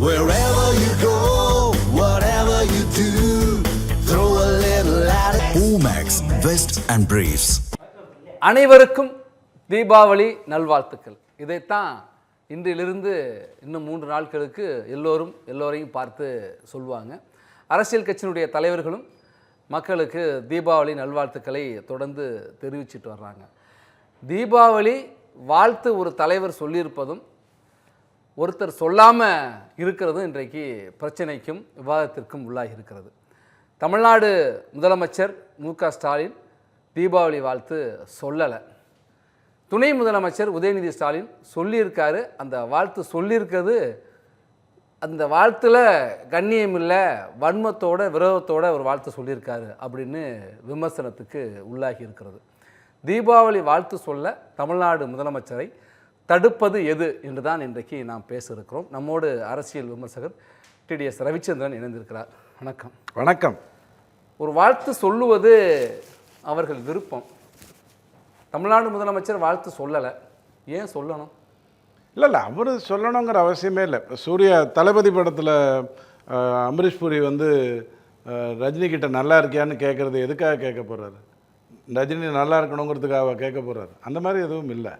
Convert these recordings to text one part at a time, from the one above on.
Wherever you go, whatever you do, throw a little at it. Omax, Vest and Briefs. அனைவருக்கும் தீபாவளி நல்வாழ்த்துக்கள் இதைத்தான் இன்றிலிருந்து இன்னும் மூன்று நாட்களுக்கு எல்லோரும் எல்லோரையும் பார்த்து சொல்லுவாங்க அரசியல் கட்சியினுடைய தலைவர்களும் மக்களுக்கு தீபாவளி நல்வாழ்த்துக்களை தொடர்ந்து தெரிவிச்சிட்டு வர்றாங்க தீபாவளி வாழ்த்து ஒரு தலைவர் சொல்லியிருப்பதும் ஒருத்தர் சொல்லாமல் இருக்கிறது இன்றைக்கு பிரச்சனைக்கும் விவாதத்திற்கும் உள்ளாகி இருக்கிறது. தமிழ்நாடு முதலமைச்சர் மு க ஸ்டாலின் தீபாவளி வாழ்த்து சொல்லலை. துணை முதலமைச்சர் உதயநிதி ஸ்டாலின் சொல்லியிருக்காரு. அந்த வாழ்த்து சொல்லியிருக்கிறது அந்த வாழ்த்தில் கண்ணியம் இல்லை வன்மத்தோட விரோதத்தோட ஒரு வாழ்த்து சொல்லியிருக்காரு அப்படின்னு விமர்சனத்துக்கு உள்ளாகி இருக்கிறது. தீபாவளி வாழ்த்து சொல்ல தமிழ்நாடு முதலமைச்சரை தடுப்பது எது என்று தான் இன்றைக்கு நாம் பேச இருக்கிறோம் நம்மோடு அரசியல் விமர்சகர் டிடிஎஸ் ரவிச்சந்திரன் இணைந்திருக்கிறார். வணக்கம். வணக்கம். ஒரு வாழ்த்து சொல்லுவது அவர்கள் விருப்பம். தமிழ்நாடு முதலமைச்சர் வாழ்த்து சொல்லலை. ஏன் சொல்லணும்? இல்லை இல்லை அவர் சொல்லணுங்கிற அவசியமே இல்லை. சூர்யா தளபதி படத்தில் அமரீஷ் புரி வந்து ரஜினி கிட்ட நல்லா இருக்கியான்னு கேட்குறது எதுக்காக கேட்க போகிறாரு ரஜினி நல்லா இருக்கணுங்கிறதுக்காக கேட்க போகிறாரு அந்த மாதிரி எதுவும் இல்லை.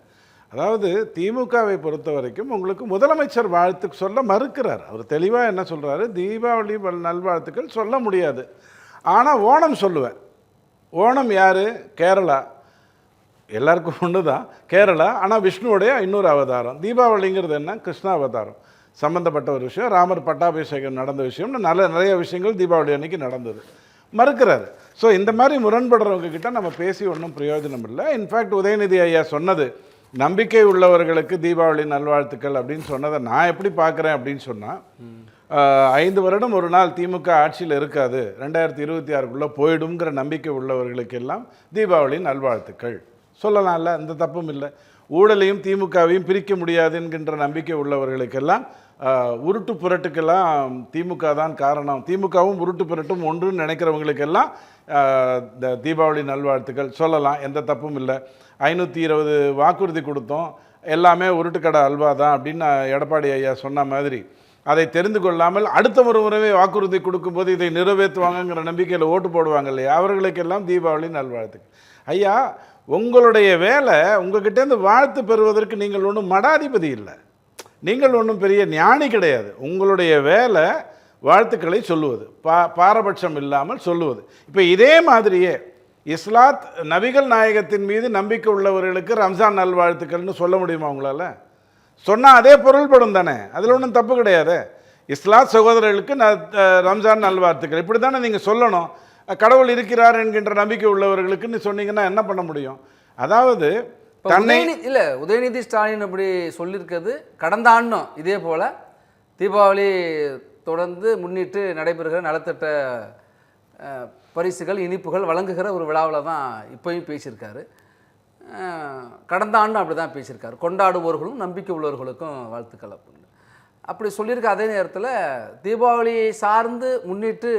அதாவது திமுகவை பொறுத்த வரைக்கும் உங்களுக்கு முதலமைச்சர் வாழ்த்து சொல்ல மறுக்கிறார். அவர் தெளிவாக என்ன சொல்கிறாரு தீபாவளி நல்வாழ்த்துக்கள் சொல்ல முடியாது. ஆனால் ஓணம் சொல்லுவேன். ஓணம் யார்? கேரளா. எல்லாருக்கும் ஒன்று தான் கேரளா. ஆனால் விஷ்ணுவுடைய இன்னொரு அவதாரம். தீபாவளிங்கிறது என்ன? கிருஷ்ண அவதாரம். சம்மந்தப்பட்ட ஒரு விஷயம். ராமர் பட்டாபிஷேகம் நடந்த விஷயம்னு நல்ல நிறைய விஷயங்கள் தீபாவளி அன்னைக்கு நடந்தது. மறுக்கிறாரு. ஸோ இந்த மாதிரி முரண்படுறவங்க கிட்ட நம்ம பேசி ஒன்றும் பிரயோஜனம் இல்லை இன்ஃபேக்ட் உதயநிதி ஐயா சொன்னது நம்பிக்கை உள்ளவர்களுக்கு தீபாவளி நல்வாழ்த்துக்கள் அப்படின்னு சொன்னதை நான் எப்படி பார்க்குறேன் அப்படின்னு சொன்னால் ஐந்து வருடம் ஒரு நாள் திமுக ஆட்சியில் இருக்காது. ரெண்டாயிரத்தி இருபத்தி ஆறுக்குள்ளே போயிடுங்கிற நம்பிக்கை உள்ளவர்களுக்கு எல்லாம் தீபாவளி நல்வாழ்த்துக்கள். சொல்லலாம்ல இந்த தப்பும் இல்லை. ஊழலையும் திமுகவையும் பிரிக்க முடியாது என்கின்ற நம்பிக்கை உள்ளவர்களுக்கெல்லாம் உருட்டு புரட்டுக்கெல்லாம் திமுக தான் காரணம். திமுகவும் உருட்டு புரட்டும் ஒன்றுன்னு நினைக்கிறவங்களுக்கெல்லாம் இந்த தீபாவளி நல்வாழ்த்துக்கள் சொல்லலாம் எந்த தப்பும் இல்லை. ஐநூற்றி இருபது வாக்குறுதி கொடுத்தோம். எல்லாமே உருட்டுக்கடை அல்வா தான் அப்படின்னு எடப்பாடி ஐயா சொன்ன மாதிரி. அதை தெரிந்து கொள்ளாமல் அடுத்த ஒரு முறைவே வாக்குறுதி கொடுக்கும்போது இதை நிறைவேற்றுவாங்கங்கிற நம்பிக்கையில் ஓட்டு போடுவாங்க இல்லையா? அவர்களுக்கெல்லாம் தீபாவளி நல்வாழ்த்துக்கு ஐயா உங்களுடைய வேலை உங்ககிட்டேருந்து வாழ்த்து பெறுவதற்கு நீங்கள் ஒன்றும் மடாதிபதி இல்லை. நீங்கள் ஒன்றும் பெரிய ஞானி கிடையாது. உங்களுடைய வேலை வாழ்த்துக்களை சொல்லுவது. பா பாரபட்சம் இல்லாமல் சொல்லுவது. இப்போ இதே மாதிரியே இஸ்லாத் நபிகள் நாயகத்தின் மீது நம்பிக்கை உள்ளவர்களுக்கு ரம்ஜான் நல்வாழ்த்துக்கள்னு சொல்ல முடியுமா உங்களால்? சொன்னால் அதே பொருள்படும் தானே. அதில் ஒன்றும் தப்பு கிடையாது. இஸ்லாத் சகோதரர்களுக்கு ந ரம்ஜான் நல்வாழ்த்துக்கள். இப்படி தானே நீங்கள் சொல்லணும் கடவுள் இருக்கிறார் என்கின்ற நம்பிக்கை உள்ளவர்களுக்குன்னு சொன்னீங்கன்னா என்ன பண்ண முடியும்? அதாவது தன்னை இல்லை உதயநிதி ஸ்டாலின் அப்படி சொல்லியிருக்கிறது. கடந்த ஆண்டும் இதே போல் தீபாவளி தொடர்ந்து முன்னிட்டு நடைபெறுகிற நலத்திட்ட பரிசுகள் இனிப்புகள் வழங்குகிற ஒரு விழாவில் தான் இப்போயும் பேசியிருக்காரு. கடந்த ஆண்டும் அப்படி தான் பேசியிருக்காரு. கொண்டாடுபவர்களும் நம்பிக்கை உள்ளவர்களுக்கும் வாழ்த்துக்கள் அப்படின்னு. அப்படி சொல்லியிருக்க அதே நேரத்தில் தீபாவளியை சார்ந்து முன்னிட்டு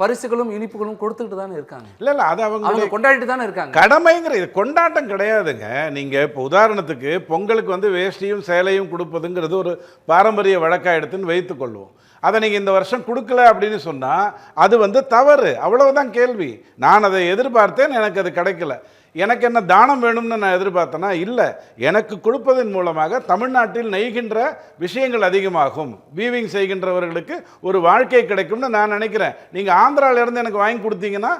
பரிசுகளும் இனிப்புகளும் கொடுத்துக்கிட்டு தானே இருக்காங்க. இல்லை இல்லை அது அவங்க அவங்க கொண்டாடிட்டு தானே இருக்காங்க. கடமைங்கிற இது கொண்டாட்டம் கிடையாதுங்க. நீங்கள் இப்போ உதாரணத்துக்கு பொங்கலுக்கு வந்து வேஷ்டியும் சேலையும் கொடுப்பதுங்கிறது ஒரு பாரம்பரிய வழக்கா எடுத்துன்னு வைத்துக்கொள்வோம் அதை நீங்கள் இந்த வருஷம் கொடுக்கல அப்படின்னு சொன்னால் அது வந்து தவறு. அவ்வளவுதான் கேள்வி. நான் அதை எதிர்பார்த்தேன் எனக்கு அது கிடைக்கல. எனக்கு என்ன தானம் வேணும்னு நான் எதிர்பார்த்தேனா? இல்லை. எனக்கு கொடுப்பதன் மூலமாக தமிழ்நாட்டில் நெய்கின்ற விஷயங்கள் அதிகமாகும். வீவிங் செய்கின்றவர்களுக்கு ஒரு வாழ்க்கை கிடைக்கும்னு நான் நினைக்கிறேன். நீங்கள் ஆந்திரால இருந்து எனக்கு வாங்கி கொடுத்தீங்கன்னா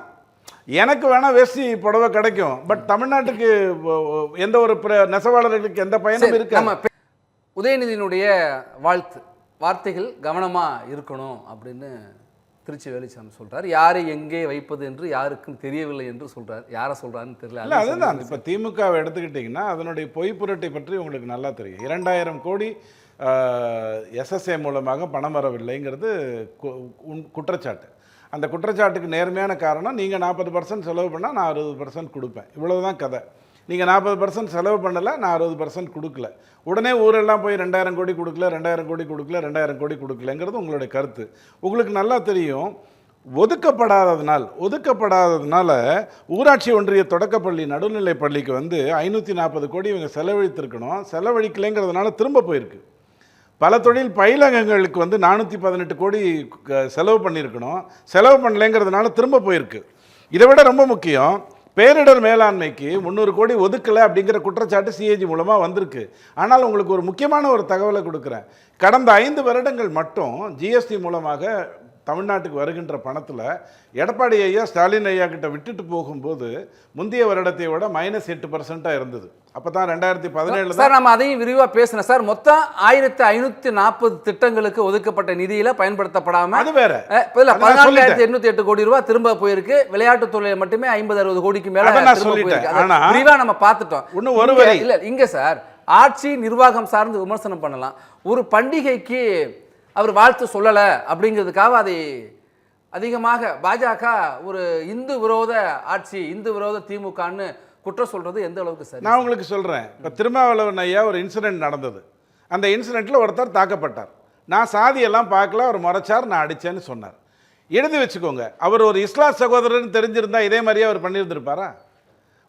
எனக்கு வேணால் வேஷ்டி புடவை கிடைக்கும். பட் தமிழ்நாட்டுக்கு எந்த ஒரு நெசவாளர்களுக்கு எந்த பயனும் இருக்கு உதயநிதியினுடைய வாழ்த்து வார்த்தைகள் கவனமாக இருக்கணும் அப்படின்னு திருச்சி வேலுச்சாமி சொல்றார். யாரை எங்கே வைப்பது என்று யாருக்கும் தெரியவில்லை என்று சொல்றார். யாரை சொல்றாருன்னு தெரியல. இல்லை அதுதான். இப்போ திமுகவை எடுத்துக்கிட்டிங்கன்னா அதனுடைய பொய் புரட்டை பற்றி உங்களுக்கு நல்லா தெரியும். இரண்டாயிரம் கோடி எஸ்எஸ்ஏ மூலமாக பணம் வரவில்லைங்கிறது குற்றச்சாட்டு. அந்த குற்றச்சாட்டுக்கு நேர்மையான காரணம் நீங்கள் நாற்பது பர்சன்ட் செலவு பண்ணால் நான் அறுபது பர்சன்ட் கொடுப்பேன். இவ்வளவுதான் கதை. நீங்கள் நாற்பது பர்சன்ட் செலவு பண்ணலை நான் அறுபது பர்சன்ட் கொடுக்கல. உடனே ஊரெல்லாம் போய் ரெண்டாயிரம் கோடி கொடுக்கல ரெண்டாயிரம் கோடி கொடுக்கல ரெண்டாயிரம் கோடி கொடுக்கலங்கிறது உங்களுடைய கருத்து. உங்களுக்கு நல்லா தெரியும் ஒதுக்கப்படாததுனால் ஒதுக்கப்படாததுனால ஊராட்சி ஒன்றிய தொடக்கப்பள்ளி நடுநிலை பள்ளிக்கு வந்து ஐநூற்றி நாற்பது கோடி இவங்க செலவழித்திருக்கணும். செலவழிக்கலைங்கிறதுனால திரும்ப போயிருக்கு. பல தொழில் பயிலகங்களுக்கு வந்து நானூற்றி பதினெட்டு கோடி க- செலவு பண்ணியிருக்கணும். செலவு பண்ணலைங்கிறதுனால திரும்ப போயிருக்கு. இதை விட ரொம்ப முக்கியம் பேரிடர் மேலாண்மைக்கு முந்நூறு கோடி ஒதுக்கலை அப்படிங்கிற குற்றச்சாட்டு சிஏஜி மூலமாக வந்திருக்கு. ஆனால் உங்களுக்கு ஒரு முக்கியமான ஒரு தகவலை கொடுக்குறேன். கடந்த ஐந்து வருடங்கள் மட்டும் ஜிஎஸ்டி மூலமாக தமிழ்நாட்டுக்கு வருகின்ற பணத்தில் எடப்பாடி ஐயா ஸ்டாலின் ஐயா கிட்ட விட்டுட்டு போகும்போது முந்தைய வருடத்தை விட மைனஸ் எட்டு பர்சண்ட்டாக இருந்தது அப்போ தான் ரெண்டாயிரத்தி பதினேழு சார் நம்ம அதையும் விரிவா பேசணும் சார் மொத்தம் ஆயிரத்தி ஐநூத்தி நாற்பது திட்டங்களுக்கு ஒதுக்கப்பட்ட நிதியில பயன்படுத்தப்படாம அது வேற பதினாலாயிரத்தி. எண்ணூத்தி எட்டு கோடி ரூபாய் திரும்ப போயிருக்கு விளையாட்டுத் துறையில மட்டுமே ஐம்பது அறுபது கோடிக்கு மேல நான் சொல்லிட்டேன். போயிருக்கு. அதை ஆனா, விரிவா நம்ம பார்த்துட்டோம் இன்னும் ஒரு. இல்ல இங்க சார் ஆட்சி நிர்வாகம் சார்ந்து விமர்சனம் பண்ணலாம் ஒரு பண்டிகைக்கு அவர் வாழ்த்து சொல்லல அப்படிங்கிறதுக்காக அதை அதிகமாக பாஜக ஒரு இந்து விரோத ஆட்சி இந்து விரோத திமுகன்னு குற்றம் சொல்றது எந்த அளவுக்கு சரி? நான் உங்களுக்கு சொல்கிறேன் இப்போ திருமாவளவன் ஐயா ஒரு இன்சிடென்ட் நடந்தது. அந்த இன்சிடெண்ட்டில் ஒருத்தர் தாக்கப்பட்டார். நான் சாதியெல்லாம் பார்க்கல அவர் முறைச்சார் நான் அடித்தேன்னு சொன்னார். எழுதி வச்சுக்கோங்க. அவர் ஒரு இஸ்லாம் சகோதரர்னு தெரிஞ்சிருந்தா இதே மாதிரியே அவர் பண்ணியிருந்திருப்பாரா?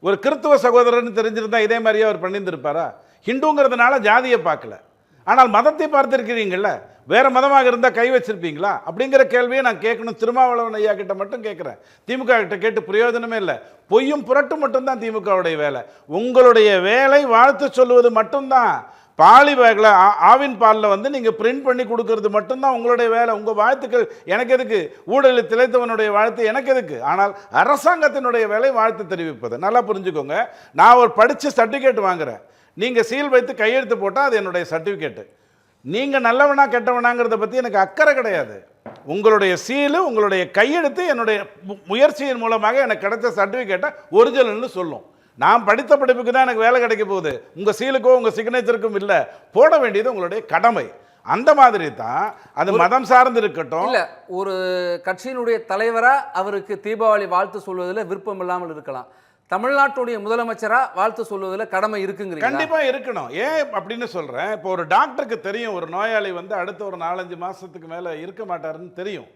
ஒரு கிறித்துவ சகோதரர்னு தெரிஞ்சிருந்தா இதே மாதிரியே அவர் பண்ணியிருந்திருப்பாரா? ஹிந்துங்கிறதுனால ஜாதியை பார்க்கல. ஆனால் மதத்தை பார்த்துருக்கிறீங்கல்ல வேற மதமாக இருந்தால் கை வச்சிருப்பீங்களா? அப்படிங்கிற கேள்வியை நான் கேட்கணும். திருமாவளவன் ஐயா கிட்ட மட்டும் கேட்குறேன். திமுக கிட்ட கேட்டு பிரயோஜனமே இல்லை. பொய்யும் புரட்டும் மட்டும்தான் திமுகவுடைய வேலை. உங்களுடைய வேலை வாழ்த்து சொல்லுவது மட்டும்தான். பாலி பேக்கில் ஆவின் பாலில் வந்து நீங்கள் பிரிண்ட் பண்ணி கொடுக்கறது மட்டும்தான் உங்களுடைய வேலை. உங்கள் வாழ்த்துக்கள் எனக்கு எதுக்கு? ஊழலில் திளைத்தவனுடைய வாழ்த்து எனக்கு எதுக்கு? ஆனால் அரசாங்கத்தினுடைய வேலை வாழ்த்து தெரிவிப்பது. நல்லா புரிஞ்சுக்கோங்க. நான் ஒரு படித்து சர்டிஃபிகேட் வாங்குறேன். நீங்கள் சீல் வைத்து கையெழுத்து போட்டால் அது என்னுடைய சர்டிஃபிகேட்டு நீங்கள் நல்லவனா கெட்டவனாங்கிறத பற்றி எனக்கு அக்கறை கிடையாது. உங்களுடைய சீலு உங்களுடைய கையெழுத்து என்னுடைய முயற்சியின் மூலமாக எனக்கு கிடைச்ச சர்டிஃபிகேட்டை ஒரிஜினல்னு சொல்லும். நான் படித்த படிப்புக்கு தான் எனக்கு வேலை கிடைக்க போகுது. உங்கள் சீலுக்கோ உங்கள் சிக்னேச்சருக்கும் இல்லை. போட வேண்டியது உங்களுடைய கடமை. அந்த மாதிரி தான் அது மதம் சார்ந்து இருக்கட்டும். இல்ல ஒரு கட்சியினுடைய தலைவரா அவருக்கு தீபாவளி வாழ்த்து சொல்வதில் விருப்பம் இல்லாமல் இருக்கலாம். தமிழ்நாட்டுடைய முதலமைச்சராக வாழ்த்து சொல்வதில் கடமை இருக்குங்கிறீங்க கண்டிப்பாக இருக்கணும். ஏன் அப்படின்னு சொல்கிறேன் இப்போ ஒரு டாக்டருக்கு தெரியும் ஒரு நோயாளி வந்து அடுத்த ஒரு நாலஞ்சு மாதத்துக்கு மேலே இருக்க மாட்டாருன்னு தெரியும்.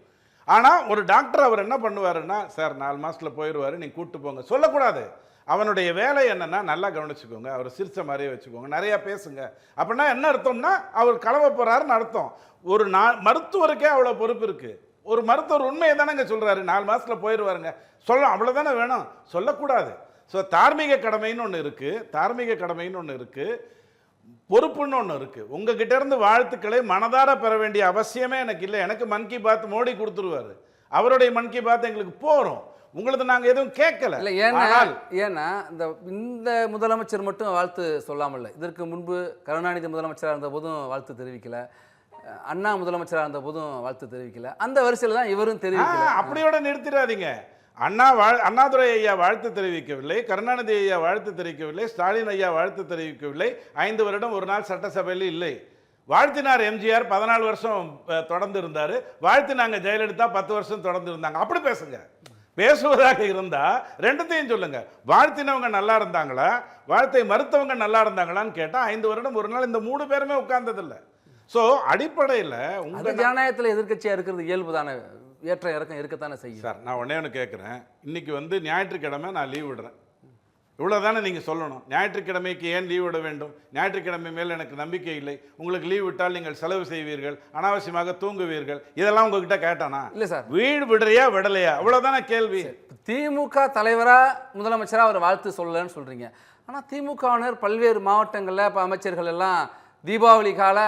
ஆனால் ஒரு டாக்டர் அவர் என்ன பண்ணுவாருன்னா சார் நாலு மாதத்தில் போயிடுவாரு நீங்கள் கூட்டு போங்க. சொல்லக்கூடாது. அவனுடைய வேலை என்னென்னா நல்லா கவனிச்சுக்கோங்க. அவர் சிரிச்ச மாதிரியே வச்சுக்கோங்க. நிறையா பேசுங்க. அப்படின்னா என்ன அர்த்தம்னா அவர் கலவை போகிறாருன்னு அர்த்தம். ஒரு நா மருத்துவருக்கே அவ்வளோ பொறுப்பு இருக்குது ஒரு மருத்துவர் உண்மையை தானேங்க சொல்கிறாரு நாலு மாதத்தில் போயிடுவாருங்க சொல்ல அவ்வளோதானே வேணும்? சொல்லக்கூடாது. ஸோ தார்மீக கடமைன்னு ஒன்று இருக்கு. தார்மீக கடமைன்னு ஒன்று இருக்கு. பொறுப்புன்னு ஒன்று இருக்கு. உங்ககிட்ட இருந்து வாழ்த்துக்களை மனதார பெற வேண்டிய அவசியமே எனக்கு இல்லை. எனக்கு மன் கி பாத் மோடி கொடுத்துருவாரு. அவருடைய மன் கி பாத் எங்களுக்கு போறோம். உங்களது நாங்க எதுவும் கேட்கல. இல்ல ஏன்னா ஏன்னா இந்த இந்த முதலமைச்சர் மட்டும் வாழ்த்து சொல்லாமல் இதற்கு முன்பு கருணாநிதி முதலமைச்சராக இருந்த போதும் வாழ்த்து தெரிவிக்கல. அண்ணா முதலமைச்சராக இருந்த போதும் வாழ்த்து தெரிவிக்கல. அந்த வரிசையில் தான் இவரும் தெரிவிக்கல. அப்படியோட நிறுத்திடாதீங்க. அண்ணா வாழ் அண்ணாதுரை ஐயா வாழ்த்து தெரிவிக்கவில்லை கருணாநிதி ஐயா வாழ்த்து தெரிவிக்கவில்லை ஸ்டாலின் ஐயா வாழ்த்து தெரிவிக்கவில்லை. ஐந்து வருடம் ஒரு நாள் சட்டசபையில் இல்லை. வாழ்த்தினார் எம்ஜிஆர் பதினாலு வருஷம் தொடர்ந்து இருந்தார் வாழ்த்தினாங்க ஜெயலலிதா பத்து வருஷம் தொடர்ந்து இருந்தாங்க அப்படி பேசுங்க. பேசுவதாக இருந்தா ரெண்டுத்தையும் சொல்லுங்க. வாழ்த்தினவங்க நல்லா இருந்தாங்களா? வாழ்த்தை மறுத்தவங்க நல்லா இருந்தாங்களான்னு கேட்டா ஐந்து வருடம் ஒரு நாள் இந்த மூணு பேருமே உட்கார்ந்ததில்லை. ஸோ அடிப்படையில் உங்கள் ஜனநாயகத்தில் எதிர்கட்சியாக இருக்கிறது இயல்பு தானே ஏற்ற இறக்கம் இருக்கத்தானே செய்யும். சார் நான் ஒன்றே ஒன்று கேட்குறேன் இன்னைக்கு வந்து ஞாயிற்றுக்கிழமை நான் லீவ் விடுறேன். இவ்வளோ தானே நீங்கள் சொல்லணும். ஞாயிற்றுக்கிழமைக்கு ஏன் லீவ் விட வேண்டும்? ஞாயிற்றுக்கிழமை மேல் எனக்கு நம்பிக்கை இல்லை. உங்களுக்கு லீவ் விட்டால் நீங்கள் செலவு செய்வீர்கள். அனாவசியமாக தூங்குவீர்கள். இதெல்லாம் உங்ககிட்ட கேட்டானா? இல்லை சார். வீடு விடுறியா விடலையா? அவ்வளோதானே கேள்வி. திமுக தலைவரா முதலமைச்சரா அவர் வாழ்த்து சொல்லலன்னு சொல்றீங்க. ஆனா திமுகவினர் பல்வேறு மாவட்டங்களில் இப்போ அமைச்சர்கள் எல்லாம் தீபாவளி கால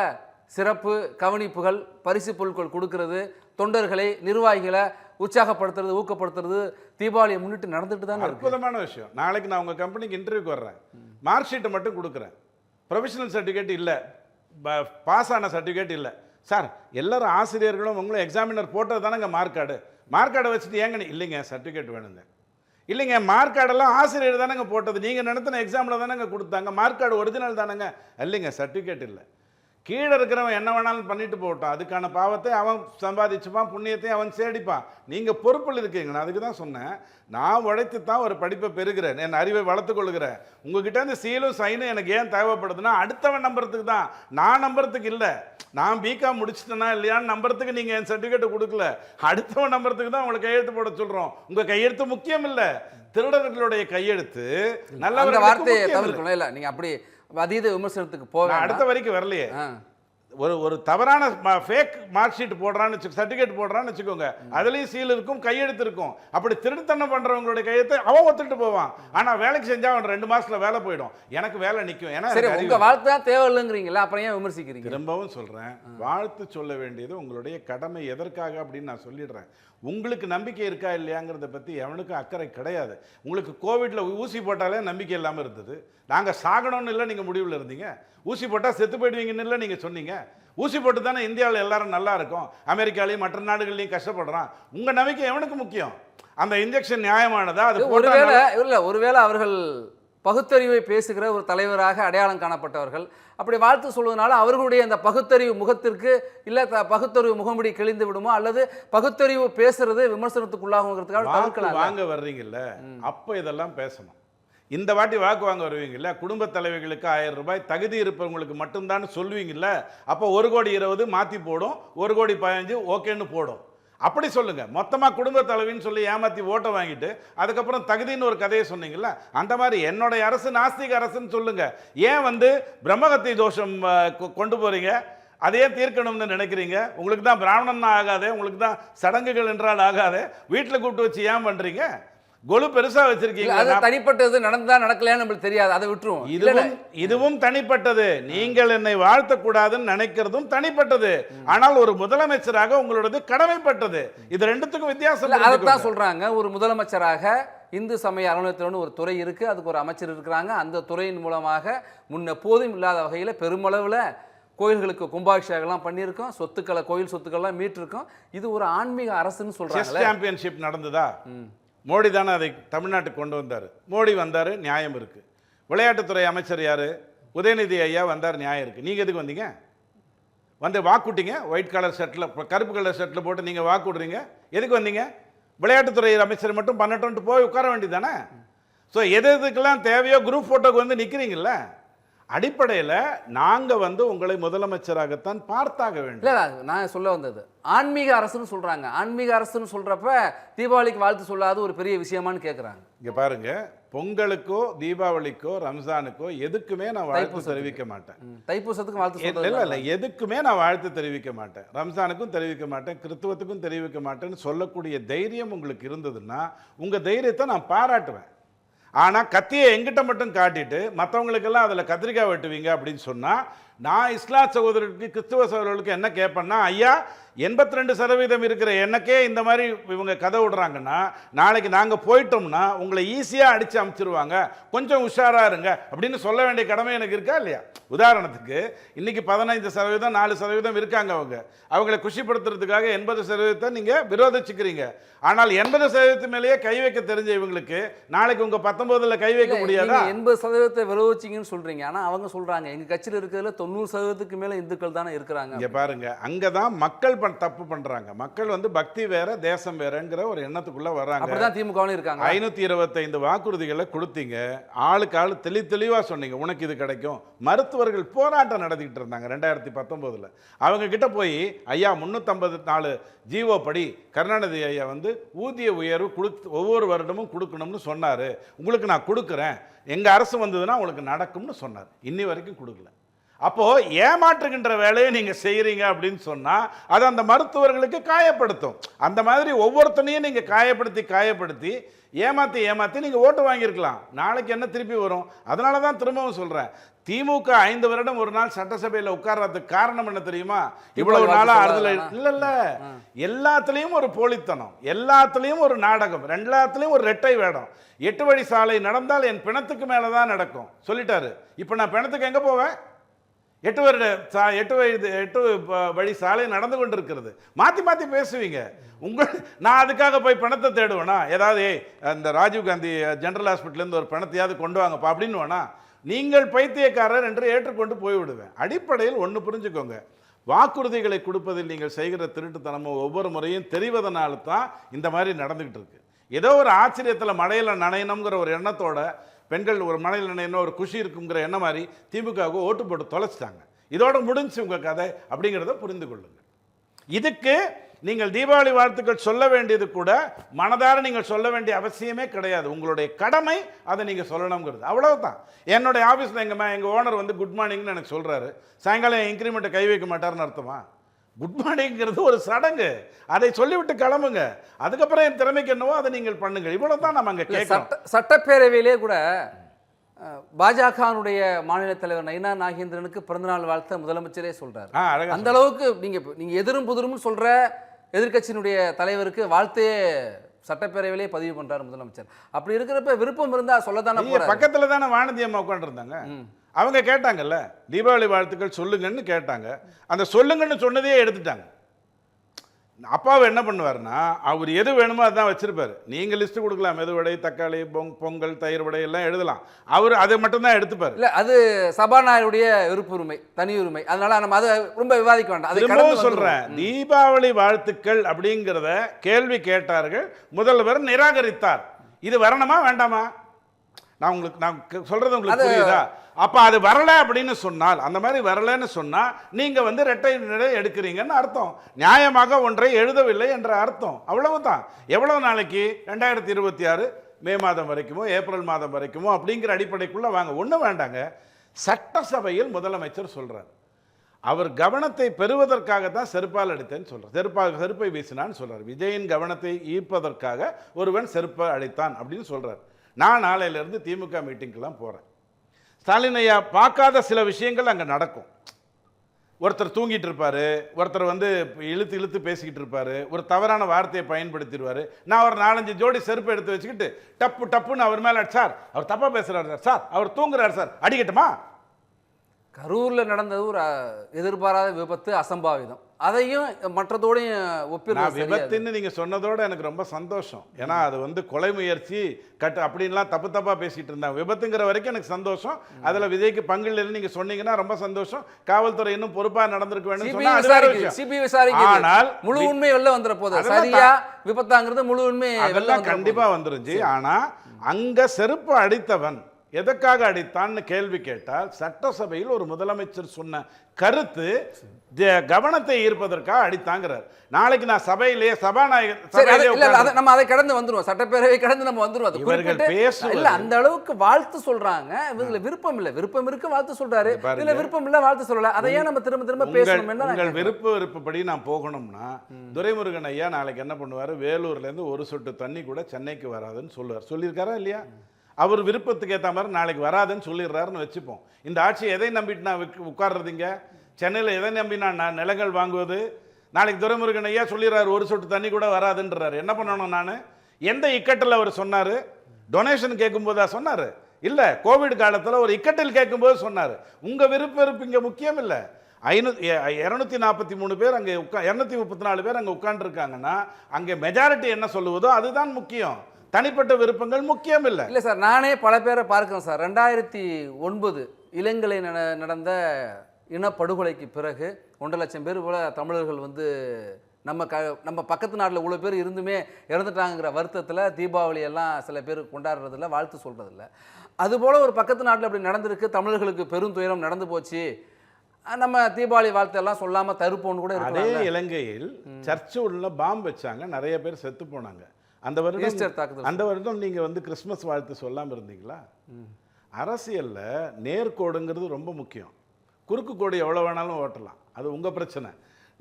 சிறப்பு கவனிப்புகள் பரிசு பொருட்கள் கொடுக்கறது. தொண்டர்களை நிர்வாகிகளை உற்சாகப்படுத்துறது ஊக்கப்படுத்துறது தீபாவளியை முன்னிட்டு நடந்துட்டு தான் அற்புதமான விஷயம். நாளைக்கு நான் உங்கள் கம்பெனிக்கு இன்டர்வியூக்கு வர்றேன். மார்க் ஷீட்டை மட்டும் கொடுக்குறேன். ப்ரொஃபஷனல் சர்டிஃபிகேட் இல்லை. பாஸ் ஆன சர்டிஃபிகேட் இல்லை. சார் எல்லாரும் ஆசிரியர்களும் உங்களும் எக்ஸாமினர் போட்டது தானேங்க மார்க் கார்டு மார்க் கார்டை வச்சுட்டு ஏங்க இல்லைங்க சர்டிஃபிகேட் வேணுங்க. இல்லைங்க மார்க் கார்டெல்லாம் ஆசிரியர் தானேங்க போட்டது. நீங்கள் நடத்தின எக்ஸாமில் தானேங்க கொடுத்தாங்க. மார்க் கார்டு ஒரிஜினல் தானேங்க. இல்லைங்க சர்டிஃபிகேட் இல்லை. கீழே இருக்கிறவன் என்ன வேணாலும் பண்ணிட்டு போகட்டும். அதுக்கான பாவத்தை அவன் சம்பாதிச்சுப்பான் புண்ணியத்தை அவன் சேடிப்பான். நீங்கள் பொறுப்பில் இருக்கீங்க. நான் அதுக்கு தான் சொன்னேன். நான் உழைத்து தான் ஒரு படிப்பை பெறுகிறேன். என் அறிவை வளர்த்துக் கொள்கிறேன். உங்ககிட்ட இருந்து சீலும் சைனும் எனக்கு ஏன் தேவைப்படுதுன்னா அடுத்தவன் நம்புறதுக்கு தான். நான் நம்புறதுக்கு இல்லை. நான் பிகாம் முடிச்சிட்டேனா இல்லையான்னு நம்புறதுக்கு நீங்கள் என் சர்டிஃபிகேட் கொடுக்கல. அடுத்தவன் நம்புறதுக்கு தான் உங்களை கையெழுத்து போட சொல்கிறோம் உங்கள் கையெழுத்து முக்கியம் இல்லை. திருடர்களுடைய கையெழுத்து நல்லவர்களுக்கு வார்த்தையை. தவிர்க்கணும். இல்லை நீங்க அப்படி அதீத விமர்சனத்துக்கு போக அடுத்த வரைக்கும் வரலையே. ஒரு ஒரு தவறான ஃபேக் மார்க் ஷீட் போடுறான்னு சர்டிஃபிகேட் போடுறான்னு வச்சுக்கோங்க. அதுலேயும் சீல் இருக்கும் கையெழுத்து இருக்கும். அப்படி திருட்டுத்தனம் பண்ணுறவங்களுடைய கையெழுத்து அவன் ஒத்துட்டு போவான். ஆனால் வேலைக்கு செஞ்சா அவன் ரெண்டு மாசத்துல வேலை போயிடும். எனக்கு வேலை நிற்கும் ஏன்னா சரி எனக்கு உங்க அறிவு. வாழ்த்து தான் தேவையில்லைங்கிறீங்களா? அப்புறம் ஏன் விமர்சிக்கிறீங்க? திரும்பவும் சொல்றேன். வாழ்த்து சொல்ல வேண்டியது உங்களுடைய கடமை எதற்காக அப்படின்னு நான் சொல்லிடுறேன். உங்களுக்கு நம்பிக்கை இருக்கா இல்லையாங்கிறத பத்தி எவனுக்கும் அக்கறை கிடையாது. உங்களுக்கு கோவிட்ல ஊசி போட்டாலே நம்பிக்கை இல்லாம இருந்தது. நாங்க சாகணும்னு இல்லை நீங்க முடிவுல இருந்தீங்க. ஊசி போட்டா செத்து போயிடுவீங்கன்னு இல்லை நீங்க சொன்னீங்க. ஊசி போட்டு தானே இந்தியாவில் எல்லாரும் நல்லா இருக்கும். அமெரிக்காலையும் மற்ற நாடுகள்லையும் கஷ்டப்படுறான். உங்க நம்பிக்கை எவனுக்கு முக்கியம்? அந்த இன்ஜெக்ஷன் நியாயமானதா? அது ஒருவேளை இல்ல ஒருவேளை அவர்கள் பகுத்தறிவை பேசுகிற ஒரு தலைவராக அடையாளம் காணப்பட்டவர்கள். அப்படி வாழ்த்து சொல்வதனால அவர்களுடைய அந்த பகுத்தறிவு முகத்திற்கு இல்ல த- பகுத்தறிவு முகமுடி கிழிந்து விடுமோ? அல்லது பகுத்தறிவு பேசுறது விமர்சனத்துக்குள்ளாகுங்கிறதுக்காக தவிர்க்கலாம் வாங்க வர்றீங்கல்ல. அப்போ இதெல்லாம் பேசணும். இந்த வாட்டி வாக்கு வாங்க வருவீங்கல்ல. குடும்ப தலைவிகளுக்கு ஆயிரம் ரூபாய் தகுதி இருப்பவங்களுக்கு மட்டும்தான் சொல்லுவீங்கல்ல. அப்போ ஒரு கோடி இருபது மாற்றி போடும். ஒரு கோடி பதினஞ்சு ஓகேன்னு போடும். அப்படி சொல்லுங்க. மொத்தமாக குடும்ப தலைவின்னு சொல்லி ஏமாத்தி ஓட்டை வாங்கிட்டு அதுக்கப்புறம் தகுதின்னு ஒரு கதையை சொன்னீங்கல்ல அந்த மாதிரி என்னுடைய அரசு நாஸ்திக அரசுன்னு சொல்லுங்க. ஏன் வந்து பிரம்மகத்தி தோஷம் கொ- கொண்டு போறீங்க? அதையே தீர்க்கணும்னு நினைக்கிறீங்க? உங்களுக்கு தான் பிராமணன் ஆகாதே உங்களுக்கு தான் சடங்குகள் என்றால் ஆகாதே வீட்டில் கூப்பிட்டு வச்சு ஏன் பண்ணுறீங்க கொலு பெருசா இல்ல, அது வச்சிருக்கீங்க தனிப்பட்டது நடந்தா நடக்கலையான்னு நம்மளுக்கு தெரியாது. அதை விட்டுருவோம். இதுவும் இதுவும் தனிப்பட்டது. நீங்கள் என்னை வாழ்த்தக்கூடாதுன்னு நினைக்கிறதும் தனிப்பட்டது. ஆனால் ஒரு முதலமைச்சராக உங்களோடது கடமைப்பட்டது. இது ரெண்டுத்துக்கும் வித்தியாசம் அதைத்தான். சொல்றாங்க. ஒரு முதலமைச்சராக இந்து சமய அறநிலையத்துறைன்னு ஒரு துறை இருக்கு. அதுக்கு ஒரு அமைச்சர் இருக்கிறாங்க. அந்த துறையின் மூலமாக முன்னெப்போதும் இல்லாத வகையில பெருமளவுல கோயில்களுக்கு கும்பாபிஷேகம்லாம் பண்ணியிருக்கோம். சொத்துக்களை கோயில் சொத்துக்கள்லாம் மீட்டிருக்கோம். இது ஒரு ஆன்மீக அரசுன்னு செஸ் சொல்றாங்களே சாம்பியன்ஷிப் நடந்ததா? மோடி தானே அதை தமிழ்நாட்டுக்கு கொண்டு வந்தார். மோடி வந்தார் நியாயம் இருக்குது விளையாட்டுத்துறை அமைச்சர் யார்? உதயநிதி ஐயா வந்தார் நியாயம் இருக்குது நீங்கள் எதுக்கு வந்தீங்க? வந்து வாக்குட்டிங்க ஒயிட் கலர் ஷர்ட்டில் கருப்பு கலர் ஷர்ட்டில் போட்டு நீங்கள் வாக்குடுறீங்க எதுக்கு வந்தீங்க? விளையாட்டுத்துறை அமைச்சர் மட்டும் பண்ணட்டும்ட்டு போய் உட்கார வேண்டியதானே ஸோ எது எதுக்கெல்லாம் தேவையோ குரூப் ஃபோட்டோக்கு வந்து நிற்கிறீங்கல்ல அடிப்படையில் நாங்கள் வந்து உங்களை முதலமைச்சராகத்தான் பார்த்தாக வேண்டும். இல்ல நான் சொல்ல வந்தது. ஆன்மீக அரசுன்னு சொல்றாங்க. ஆன்மீக அரசுன்னு சொல்றப்ப தீபாவளிக்கு வாழ்த்து சொல்லாத ஒரு பெரிய விஷயமான்னு கேக்குறாங்க. இங்க பாருங்க பொங்கலுக்கோ தீபாவளிக்கோ ரம்ஜானுக்கோ எதுக்குமே நான் வாழ்த்து. தெரிவிக்க மாட்டேன். தைப்பூசத்துக்கு வாழ்த்து இல்ல இல்ல எதுக்குமே நான் வாழ்த்து தெரிவிக்க மாட்டேன். ரம்ஜானுக்கும் தெரிவிக்க மாட்டேன் கிறித்துவத்துக்கும் தெரிவிக்க மாட்டேன்னு சொல்லக்கூடிய தைரியம் உங்களுக்கு இருந்ததுன்னா உங்க தைரியத்தை நான் பாராட்டுவேன். ஆனால் கத்தியை எங்கிட்ட மட்டும் காட்டிட்டு மற்றவங்களுக்கெல்லாம் அதில் கத்திரிக்காய் வெட்டுவீங்க அப்படின்னு சொன்னால் நான் இஸ்லாம் சகோதரருக்கு கிறிஸ்துவ சகோதரர்களுக்கு என்ன கேட்பேன்னா ஐயா எண்பத்தி ரெண்டு சதவீதம் இருக்கிற எனக்கே இந்த மாதிரி இவங்க கதை விடுறாங்கன்னா நாளைக்கு நாங்கள் போயிட்டோம்னா உங்களை ஈஸியாக அடித்து அமுச்சிருவாங்க. கொஞ்சம் உஷாரா இருங்க அப்படின்னு சொல்ல வேண்டிய கடமை எனக்கு இருக்கா இல்லையா? உதாரணத்துக்கு இன்னைக்கு பதினைந்து சதவீதம் நாலு சதவீதம் இருக்காங்க அவங்க. அவங்களை குஷிப்படுத்துறதுக்காக எண்பது சதவீதத்தை நீங்கள் விரோதிச்சுக்கிறீங்க. ஆனால் எண்பது சதவீதத்து மேலேயே கை வைக்க தெரிஞ்ச இவங்களுக்கு நாளைக்கு உங்கள் பத்தொன்பதுல கை வைக்க முடியாதா? எண்பது சதவீதத்தை விரோதிச்சிங்கன்னு சொல்றீங்க. ஆனா அவங்க சொல்றாங்க. எங்க கட்சியில் இருக்கிறதுல தொண்ணூறு சதவீதத்துக்கு மேல இந்துக்கள் தானே இருக்கிறாங்க. இங்க பாருங்க அங்கதான் மக்கள் பண் தப்பு பண்றாங்க. மக்கள் வந்து பக்தி வேற தேசம் வேறங்கிற ஒரு எண்ணத்துக்குள்ள வர்றாங்க அப்படிதான் திமுகவும் இருக்காங்க. ஐநூத்தி இருபத்தைந்து வாக்குறுதிகளை கொடுத்தீங்க. ஆளுக்கு ஆளு தெளி தெளிவா சொன்னீங்க. உனக்கு இது கிடைக்கும். மருத்துவர்கள் போராட்டம் நடத்திக்கிட்டு இருந்தாங்க ரெண்டாயிரத்தி பத்தொன்பதுல அவங்க கிட்ட போய் ஐயா முன்னூத்தம்பது நாலு ஜீவோ படி கருணாநிதி ஐயா வந்து ஊதிய உயர்வு கொடுத்து ஒவ்வொரு வருடமும் கொடுக்கணும்னு சொன்னாரு. உங்களுக்கு நான் கொடுக்குறேன். எங்க அரசு வந்ததுன்னா உங்களுக்கு நடக்கும்னு சொன்னார். இன்னி வரைக்கும் கொடுக்கல. அப்போ ஏமாற்றுகின்ற வேலையை நீங்க செய்றீங்க அப்படின்னு சொன்னா அது அந்த மருத்துவர்களுக்கு காயப்படுத்தும். அந்த மாதிரி ஒவ்வொருத்தனையும் நீங்க காயப்படுத்தி காயப்படுத்தி ஏமாத்தி ஏமாத்தி நீங்க ஓட்டு வாங்கியிருக்கலாம். நாளைக்கு என்ன திருப்பி வரும்? அதனால தான் திரும்பவும் சொல்றேன். திமுக ஐந்து வருடம் ஒரு நாள் சட்டசபையில் உட்கார்றதுக்கு காரணம் என்ன தெரியுமா? இவ்வளவு நாளா ஆறுதல் இல்ல இல்ல எல்லாத்துலயும் ஒரு போலித்தனம். எல்லாத்துலயும் ஒரு நாடகம். எல்லாத்துலயும் ஒரு ரெட்டை வேடம். எட்டு வழி சாலை நடந்தால் என் பிணத்துக்கு மேல தான் நடக்கும். சொல்லிட்டாரு. இப்போ நான் பிணத்துக்கு எங்க போவேன்? எட்டு வருட சா எட்டு வயது எட்டு வழி சாலை நடந்து கொண்டிருக்கிறது. மாற்றி மாற்றி பேசுவீங்க. உங்கள் நான் அதுக்காக போய் பணத்தை தேடுவேனா? ஏதாவது ஏய் அந்த ராஜீவ் காந்தி ஜென்ரல் ஹாஸ்பிட்டல்லேருந்து ஒரு பணத்தையாவது கொண்டு வாங்கப்பா அப்படின்னு வேணா நீங்கள் பைத்தியக்காரர் என்று ஏற்றுக்கொண்டு போய்விடுவேன். அடிப்படையில் ஒன்று புரிஞ்சுக்கோங்க. வாக்குறுதிகளை கொடுப்பதில் நீங்கள் செய்கிற திருட்டுத்தனமும் ஒவ்வொரு முறையும் தெரிவதனால தான் இந்த மாதிரி நடந்துக்கிட்டு இருக்கு. ஏதோ ஒரு ஆச்சரியத்தில் மழையில் நனையணுங்கிற ஒரு எண்ணத்தோட பெண்கள் ஒரு மனதில் என்ன ஒரு குஷி இருக்குங்கிற என்ன மாதிரி திமுகவுக்கு ஓட்டு போட்டு தொலைச்சிட்டாங்க. இதோட முடிஞ்சு உங்கள் கதை அப்படிங்கிறத புரிந்து கொள்ளுங்கள் இதுக்கு நீங்கள் தீபாவளி வாழ்த்துக்கள் சொல்ல வேண்டியது கூட மனதார நீங்கள் சொல்ல வேண்டிய அவசியமே கிடையாது. உங்களுடைய கடமை அதை நீங்கள் சொல்லணுங்கிறது. அவ்வளவுதான். என்னுடைய ஆஃபீஸில் எங்கள் எங்கள் ஓனர் வந்து குட் மார்னிங்னு எனக்கு சொல்கிறாரு சாயங்காலம் இன்க்ரிமெண்ட்டை கை வைக்க மாட்டார்னு அர்த்தமா? குட் மார்னிங்கிறது ஒரு சடங்கு. அதை சொல்லிவிட்டு கிளம்புங்க. அதுக்கப்புறம் என் திறமைக்கு என்னவோ அதை நீங்கள் பண்ணுங்கள். இவ்வளவு தான் நம்ம அங்கே சட்ட சட்டப்பேரவையிலே கூட அஹ், பாஜகவினுடைய மாநில தலைவர் நயினா நாகேந்திரனுக்கு பிறந்தநாள் வாழ்த்த முதலமைச்சரே சொல்றாரு. அந்த அளவுக்கு நீங்க நீங்க எதிரும் புதிரும் சொல்ற எதிர்க்கட்சியினுடைய தலைவருக்கு வாழ்த்தையே சட்டப்பேரவையிலே பதிவு பண்றாரு முதலமைச்சர். அப்படி இருக்கிறப்ப விருப்பம் இருந்தா சொல்லத்தானே பக்கத்துல தானே வானதி அம்மா உட்காந்துருந்தாங்க அவங்க கேட்டாங்கல்ல தீபாவளி வாழ்த்துக்கள் சொல்லுங்கன்னு கேட்டாங்க. அந்த சொல்லுங்கன்னு சொன்னதையே எடுத்துட்டாங்க. அப்பாவை என்ன பண்ணுவாருன்னா அவர் எது வேணுமோ அதான் வச்சிருப்பாரு. நீங்க லிஸ்ட் கொடுக்கலாம். மெதுவடை தக்காளி பொங் பொங்கல் தயிர் வடை எல்லாம் எழுதலாம். அவர் அதை மட்டும்தான் எடுத்துப்பாரு. இல்ல அது சபாநாயகருடைய விருப்புரிமை தனி உரிமை. அதனால நம்ம அதை ரொம்ப விவாதிக்க வேண்டாம். அதை. சொல்றேன். தீபாவளி வாழ்த்துக்கள் அப்படிங்கிறத கேள்வி கேட்டார்கள். முதல்வர் நிராகரித்தார். இது வரணுமா வேண்டாமா? நான் உங்களுக்கு நான் சொல்றது உங்களுக்கு புரியுதா? அப்போ அது வரல அப்படின்னு சொன்னால் அந்த மாதிரி வரலன்னு சொன்னால் நீங்கள் வந்து ரெட்டை நிலை எடுக்கிறீங்கன்னு அர்த்தம். நியாயமாக ஒன்றை எழுதவில்லை என்ற அர்த்தம். அவ்வளவு தான் எவ்வளவு நாளைக்கு? ரெண்டாயிரத்தி இருபத்தி ஆறு மே மாதம் வரைக்குமோ ஏப்ரல் மாதம் வரைக்குமோ அப்படிங்கிற அடிப்படைக்குள்ளே வாங்க. ஒன்றும் வேண்டாங்க. சட்டசபையில் முதலமைச்சர் சொல்கிறார் அவர் கவனத்தை பெறுவதற்காக தான் செருப்பால் அடித்தேன்னு சொல்கிறார் செருப்பாக செருப்பை வீசினான்னு சொல்கிறார் விஜயின் கவனத்தை ஈர்ப்பதற்காக ஒருவன் செருப்பை அடித்தான் அப்படின்னு சொல்கிறார் நான் நாளையிலேருந்து திமுக மீட்டிங்க்கெல்லாம் போகிறேன் ஸ்டாலின் ஐயா பார்க்காத சில விஷயங்கள் அங்கே நடக்கும். ஒருத்தர் தூங்கிட்டு இருப்பார் ஒருத்தர் வந்து இழுத்து இழுத்து பேசிக்கிட்டு இருப்பார் ஒரு தவறான வார்த்தையை பயன்படுத்திடுவார். நான் ஒரு நாலஞ்சு ஜோடி செருப்பு எடுத்து வச்சுக்கிட்டு டப்பு டப்புன்னு அவர் மேலே சார் அவர் தப்பாக பேசுகிறார் சார் சார் அவர் தூங்குறாரு சார் அடிக்கட்டுமா? கரூரில் நடந்தது ஒரு எதிர்பாராத விபத்து அசம்பாவிதம். அதையும் மற்றதோடையும் ஒப்பிடுறது? விபத்துன்னு நீங்க சொன்னதோட எனக்கு ரொம்ப சந்தோஷம். ஏன்னா அது வந்து கொலை முயற்சி கட்டு அப்படின்லாம் தப்பு தப்பா பேசிட்டு இருந்தாங்க. விபத்துங்கிற வரைக்கும் எனக்கு சந்தோஷம். அதுல விஜய்க்கு பங்கு இல்லைன்னு நீங்க சொன்னீங்கன்னா ரொம்ப சந்தோஷம். காவல்துறை இன்னும் பொறுப்பா நடந்திருக்க வேண்டும் சிபிஐ விசாரிக்குது. ஆனால் முழு உண்மை வெளில வந்துற போது அதெல்லாம் சரியா? விபத்தாங்கிறது முழு உண்மை அதெல்லாம் வந்துற கண்டிப்பா போகுது. வந்துருச்சு ஆனா அங்க செருப்பு அடித்தவன் எதற்காக அடித்தான்னு கேள்வி கேட்டால் சட்டசபையில் ஒரு முதலமைச்சர் சொன்ன கருத்து கவனத்தை ஈர்ப்பதற்காக அடித்தாங்கிறார். நாளைக்கு நான் சபாநாயகர் சபையிலே உட்கார்ந்து- நம்ம அதை கடந்து வந்துருவோம். சட்டப்பேரவை கடந்து நம்ம வந்துருவோம். இவர்கள் பேசுவது- இல்ல அந்த அளவுக்கு வாழ்த்து சொல்றாங்க. இவங்கள விருப்பம் இல்ல. விருப்பம் இருக்கு வாழ்த்து சொல்றாரு. இல்ல விருப்பம் இல்ல வாழ்த்து சொல்லல. அதை ஏன் நம்ம திரும்ப திரும்ப பேசணும் என்ன உங்கள் விருப்ப விருப்பப்படி நான் போகணும்னா துரைமுருகன் ஐயா நாளைக்கு என்ன பண்ணுவார்? வேலூர்ல இருந்து ஒரு சொட்டு தண்ணி கூட சென்னைக்கு வராதுன்னு சொல்லுவார். சொல்லியிருக்காரா இல்லையா? அவர் விருப்பத்துக்கு ஏற்ற மாதிரி நாளைக்கு வராதுன்னு சொல்லிடுறாருன்னு வச்சுப்போம். இந்த ஆட்சி எதை நம்பிட்டு நான் உட்க- உட்கார்றதுங்க சென்னையில் எதை நம்பினா நான் நிலங்கள் வாங்குவது? நாளைக்கு துரைமுருகன் ஐயா சொல்லிடுறாரு ஒரு சொட்டு தண்ணி கூட வராதுன்றாரு. என்ன பண்ணணும் நான்? எந்த இக்கட்டில் அவர் சொன்னார்? டொனேஷன் கேட்கும்போதா சொன்னார்? இல்லை கோவிட் காலத்தில் ஒரு இக்கட்டில் கேட்கும்போது சொன்னார். உங்கள் விருப்ப இருப்பு இங்கே முக்கியம் இல்லை. ஐநூத்தி இரநூத்தி நாற்பத்தி மூணு பேர் அங்கே உட்கா இரநூத்தி முப்பத்தி நாலு பேர் அங்கே உட்காந்துருக்காங்கன்னா அங்கே மெஜாரிட்டி என்ன சொல்லுவதோ அதுதான் முக்கியம். தனிப்பட்ட விருப்பங்கள் முக்கியம் இல்லை. இல்லை சார் நானே பல பேரை பார்க்குறேன் சார். ரெண்டாயிரத்தி ஒன்பது இளங்கலை நட நடந்த இனப்படுகொலைக்கு பிறகு ஒன்றரை லட்சம் பேர் போல தமிழர்கள் வந்து நம்ம க நம்ம பக்கத்து நாட்டில் இவ்வளோ பேர் இருந்துமே இறந்துட்டாங்கிற வருத்தத்தில் தீபாவளி எல்லாம் சில பேர் கொண்டாடுறதில்ல வாழ்த்து சொல்கிறதில்ல அதுபோல் ஒரு பக்கத்து நாட்டில் அப்படி நடந்திருக்கு தமிழர்களுக்கு பெரும் துயரம் நடந்து போச்சு. நம்ம தீபாவளி வாழ்த்தெல்லாம் சொல்லாமல் தருப்போம்னு கூட அதே இலங்கையில் சர்ச்சு உள்ள பாம்பு வச்சாங்க நிறைய பேர் செத்து போனாங்க. அந்த வருடம் அந்த வருடம் நீங்க வந்து கிறிஸ்மஸ் வாழ்த்து சொல்லாம இருந்தீங்களா? அரசியல்ல நேர்கோடுங்கிறது ரொம்ப முக்கியம். குறுக்கு கோடு எவ்வளவு வேணாலும் ஓட்டலாம். அது உங்க பிரச்சனை.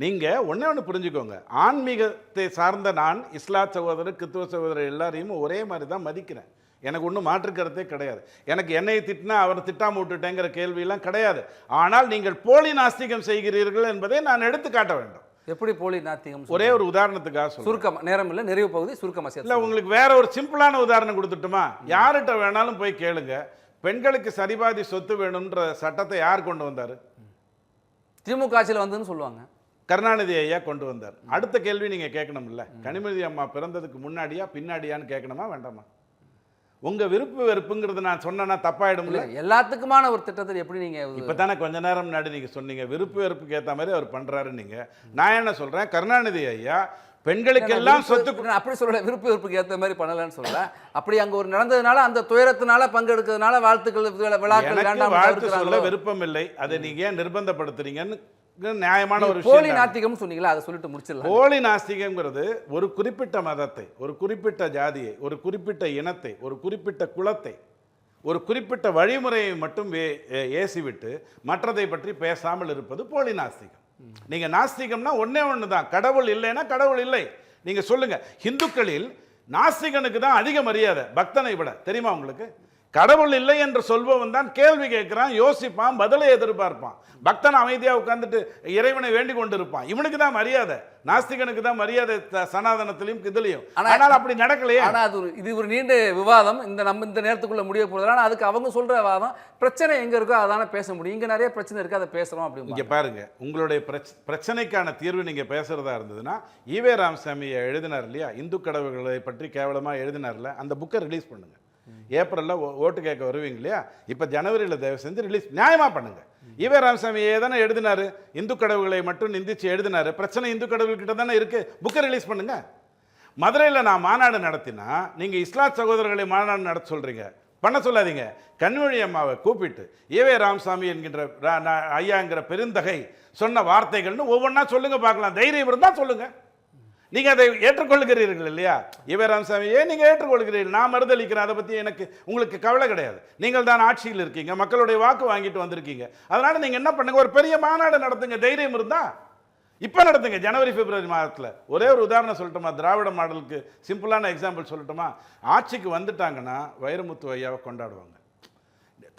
நீங்க ஒண்ணே ஒன்று புரிஞ்சுக்கோங்க. ஆன்மீகத்தை சார்ந்த நான் இஸ்லா சகோதரர் கிறித்துவ சகோதரர் எல்லாரையும் ஒரே மாதிரி தான் மதிக்கிறேன். எனக்கு ஒன்றும் மாற்று கருத்தே கிடையாது. எனக்கு என்னை திட்டினா அவர் திட்டாம விட்டுட்டேங்கிற கேள்வியெல்லாம் கிடையாது. ஆனால் நீங்கள் போலி நாஸ்திகம் செய்கிறீர்கள் என்பதை நான் எடுத்து காட்ட வேண்டும். எப்படி போலி நாத்திகம் ஒரே ஒரு உதாரணத்துக்காக சுருக்கமா நேரம் இல்லை நிறைவு பகுதி சுருக்கமாக இல்ல உங்களுக்கு வேற ஒரு சிம்பிளான உதாரணம் கொடுத்துட்டுமா? யார்கிட்ட வேணாலும் போய் கேளுங்க. பெண்களுக்கு சரிபாதி சொத்து வேணும்ன்ற சட்டத்தை யார் கொண்டு வந்தாரு? திமுக ஆட்சியில் வந்துன்னு சொல்லுவாங்க. கருணாநிதி ஐயா கொண்டு வந்தார். அடுத்த கேள்வி நீங்க கேட்கணும்ல. கனிமொழி அம்மா பிறந்ததுக்கு முன்னாடியா பின்னாடியான்னு கேட்கணுமா வேண்டாமா? உங்க விருப்பு வெறுப்புங்கிறது நான் சொன்னேன்னா தப்பாயிடும்ல? இல்ல எல்லாத்துக்குமான ஒரு திட்டத்தை எப்படி நீங்க இது- இப்பதானே கொஞ்ச நேரம் முன்னாடி நீங்க சொன்னீங்க. விருப்பு வெறுப்புக்கு ஏத்த மாதிரி அவர் பண்றாரு நீங்க. நான் என்ன சொல்றேன்? கருணாநிதி ஐயா பெண்களுக்கெல்லாம் சொத்து அப்படி சொல்லல விருப்பு விருப்புக்கு ஏத்த மாதிரி பண்ணலன்னு சொல்லல. அப்படி அங்க ஒரு நடந்ததுனால அந்த துயரத்தினால பங்கெடுக்கிறதுனால வாழ்த்துக்கள் விழா- விழாக்கள் வாழ்த்து சொல்ல? விருப்பம் இல்லை அதை நீங்க ஏன் நிர்பந்தப்படுத்துறீங்கன்னு நியாயமான ஒரு போலி விஷயம் நாத்திகம்னு சொன்னீங்களா? அதை சொல்லிட்டு முடிச்சிடலாம். போலி நாஸ்திகங்கிறது ஒரு குறிப்பிட்ட மதத்தை ஒரு குறிப்பிட்ட ஜாதியை ஒரு குறிப்பிட்ட இனத்தை ஒரு குறிப்பிட்ட குலத்தை ஒரு குறிப்பிட்ட வழிமுறையை மட்டும் ஏசிவிட்டு மற்றதை பற்றி பேசாமல் இருப்பது போலி நாஸ்திகம். நீங்கள் நாஸ்திகம்னா ஒன்றே ஒன்று தான் கடவுள் இல்லைன்னா கடவுள் இல்லை. நீங்கள் சொல்லுங்க. இந்துக்களில் நாஸ்திகனுக்கு தான் அதிக மரியாதை. பக்தனை விட. தெரியுமா உங்களுக்கு? கடவுள் இல்லை என்று சொல்பவன் தான் கேள்வி கேட்கிறான் யோசிப்பான் பதிலை எதிர்பார்ப்பான். பக்தன் அமைதியா உட்கார்ந்துட்டு இறைவனை வேண்டிக் கொண்டிருப்பான். இவனுக்கு தான் மரியாதை. நாஸ்திகனுக்கு தான் மரியாதை சனாதனத்திலையும் இதுலையும் ஆனா- ஆனால் அப்படி நடக்கலையே. ஆனா அது ஒரு இது ஒரு நீண்ட விவாதம். இந்த நம்ம இந்த நேரத்துக்குள்ள முடிய போகிறது ஆனால் அதுக்கு அவங்க சொல்ற வாதம் பிரச்சனை எங்க இருக்கோ அதானே பேச முடியும். இங்க நிறைய பிரச்சனை இருக்கு அதை பேசுறோம் இங்க அப்படின்னு பாருங்க உங்களுடைய பிரச்ச- பிரச்சனைக்கான தீர்வு நீங்க பேசுறதா இருந்ததுன்னா ஈவே ராமசாமி எழுதினார் இல்லையா? இந்து கடவுள்களை பற்றி கேவலமா எழுதினார்ல? அந்த புக்கை ரிலீஸ் பண்ணுங்க. ஏப்ரலில் ஓட்டு கேட்க வருவீங்க இல்லையா? இப்போ ஜனவரியில் தயவு செஞ்சு ரிலீஸ் நியாயமாக பண்ணுங்க. ஈவே ராமசாமி தானே எழுதினாரு? இந்து கடவுள்களை மட்டும் நிந்திச்சு எழுதினார். பிரச்சனை இந்து கடவுள்கிட்ட தானே இருக்குது புக்கை ரிலீஸ் பண்ணுங்க. மதுரையில் நான் மாநாடு நடத்தினா நீங்கள் இஸ்லாத் சகோதரர்களை மாநாடு நடத்த சொல்கிறீங்க பண்ண சொல்லாதீங்க. கண்மொழி அம்மாவை கூப்பிட்டு ஏவே ராமசாமி என்கின்ற ஐயாங்கிற பெருந்தகை சொன்ன வார்த்தைகள்னு ஒவ்வொன்றா சொல்லுங்கள் பார்க்கலாம். தைரியம் இருந்தால் சொல்லுங்கள் நீங்கள் அதை ஏற்றுக்கொள்கிறீர்கள் இல்லையா? இவே ராமசாமி ஏன் நீங்கள் ஏற்றுக்கொள்கிறீர்கள்? நான் மறுதளிக்கிறேன் அதை பற்றி எனக்கு உங்களுக்கு கவலை கிடையாது. நீங்கள் தான் ஆட்சியில் இருக்கீங்க மக்களுடைய வாக்கு வாங்கிட்டு வந்திருக்கீங்க. அதனால் நீங்கள் என்ன பண்ணுங்கள் ஒரு பெரிய மாநாடு நடத்துங்க தைரியம் இருந்தால் இப்போ நடத்துங்க ஜனவரி பிப்ரவரி மாதத்தில். ஒரே ஒரு உதாரணம் சொல்லட்டுமா? திராவிட மாடலுக்கு சிம்பிளான எக்ஸாம்பிள் சொல்லட்டுமா? ஆட்சிக்கு வந்துட்டாங்கன்னா வைரமுத்து ஐயாவை கொண்டாடுவாங்க.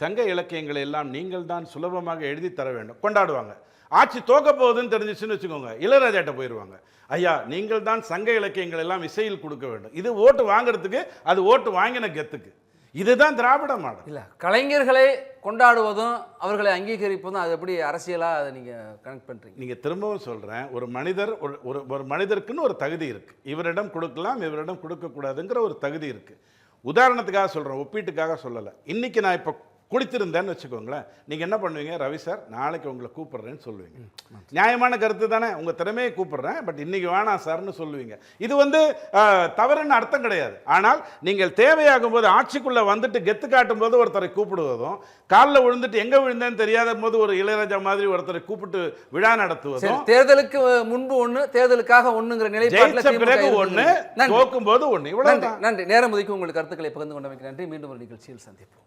சங்க இலக்கியங்களை எல்லாம் நீங்கள் தான் சுலபமாக எழுதி தர வேண்டும். கொண்டாடுவாங்க. ஆட்சி தோக்க போகுதுன்னு தெரிஞ்சிச்சுன்னு வச்சுக்கோங்க. இளையராஜாட்ட போயிடுவாங்க ஐயா நீங்கள் தான் சங்க இலக்கியங்கள் எல்லாம் இசையில் கொடுக்க வேண்டும். இது ஓட்டு வாங்குறதுக்கு அது ஓட்டு வாங்கின கெத்துக்கு. இதுதான் திராவிட மாடல். இல்ல கலைஞர்களை கொண்டாடுவதும் அவர்களை அங்கீகரிப்பதும் அது எப்படி அரசியலா அதை நீங்க கனெக்ட் பண்றீங்க? நீங்க திரும்பவும் சொல்றேன். ஒரு மனிதர் ஒரு ஒரு ஒரு மனிதருக்குன்னு ஒரு தகுதி இருக்கு. இவரிடம் கொடுக்கலாம் இவரிடம் கொடுக்கக்கூடாதுங்கிற ஒரு தகுதி இருக்கு. உதாரணத்துக்காக சொல்றேன் ஒப்பீட்டுக்காக சொல்லலை. இன்னைக்கு நான் இப்போ குடித்திருந்தேன்னு வச்சுக்கோங்களேன். நீங்க என்ன பண்ணுவீங்க? ரவி சார் நாளைக்கு உங்களை கூப்பிடுறேன்னு சொல்லுவீங்க. நியாயமான கருத்து தானே உங்க திறமையை கூப்பிடுறேன் பட் இன்னைக்கு வேணாம் சார்னு சொல்லுவீங்க. இது வந்து தவறுன்னு அர்த்தம் கிடையாது. ஆனால் நீங்கள் தேவையாகும் போது ஆட்சிக்குள்ள வந்துட்டு கெத்து காட்டும் போது ஒருத்தரை கூப்பிடுவதும் காலில் விழுந்துட்டு எங்க விழுந்தேன்னு தெரியாத போது ஒரு இளையராஜா மாதிரி ஒருத்தரை கூப்பிட்டு விழா நடத்துவதும் தேர்தலுக்கு முன்பு ஒண்ணு தேர்தலுக்காக ஒண்ணுங்கிற நிலைப்பாட்டில் ஜெயிச்ச பிறகு ஒண்ணு நன்றி. தோக்கும் போது ஒண்ணு நன்றி இவ்வளவுதான் நன்றி. நேரம் ஒதுக்கி உங்கள் கருத்துக்களை பகிர்ந்து கொண்டமைக்கு நன்றி. மீண்டும் ஒரு நிகழ்ச்சியில் சந்திப்போம்.